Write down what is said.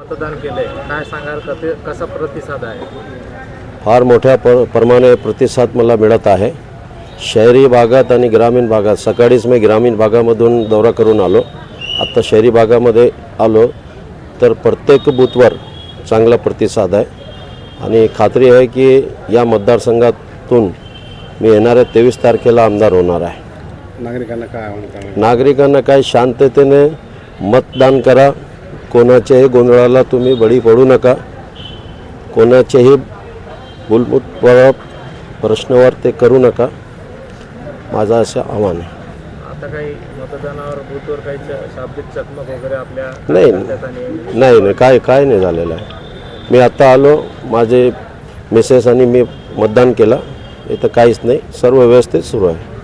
मतदान केलंय. काय सांगाल? कसे कसा प्रतिसाद आहे? फार मोठ्या पर प्रमाणे प्रतिसाद मला मिळत आहे. शहरी भागात आणि ग्रामीण भागात सकाळीच मी ग्रामीण भागामधून दौरा करून आलो. आत्ता शहरी भागामध्ये आलो तर प्रत्येक बूथवर चांगला प्रतिसाद आहे. आणि खात्री आहे की या मतदारसंघातून मी येणाऱ्या तेवीस तारखेला आमदार होणार आहे. नागरिकांना काय आव्हान करणार? नागरिकांना काय शांततेने मतदान करा. कोणाच्याही गोंधळाला तुम्ही बळी पडू नका. कोणाचेही मूलभूत प्रश्नावर ते करू नका. माझं असं आव्हान आहे. आता काही मतदानावर बूथवर काही च- शाब्दिक चकमक वगैरे आपल्या नाही. नाही नाही काय काय नाही झालेलं आहे. मी आत्ता आलो माझे मिसेस आणि मी मतदान केलं. इथं काहीच नाही सर्व व्यवस्थित सुरू आहे.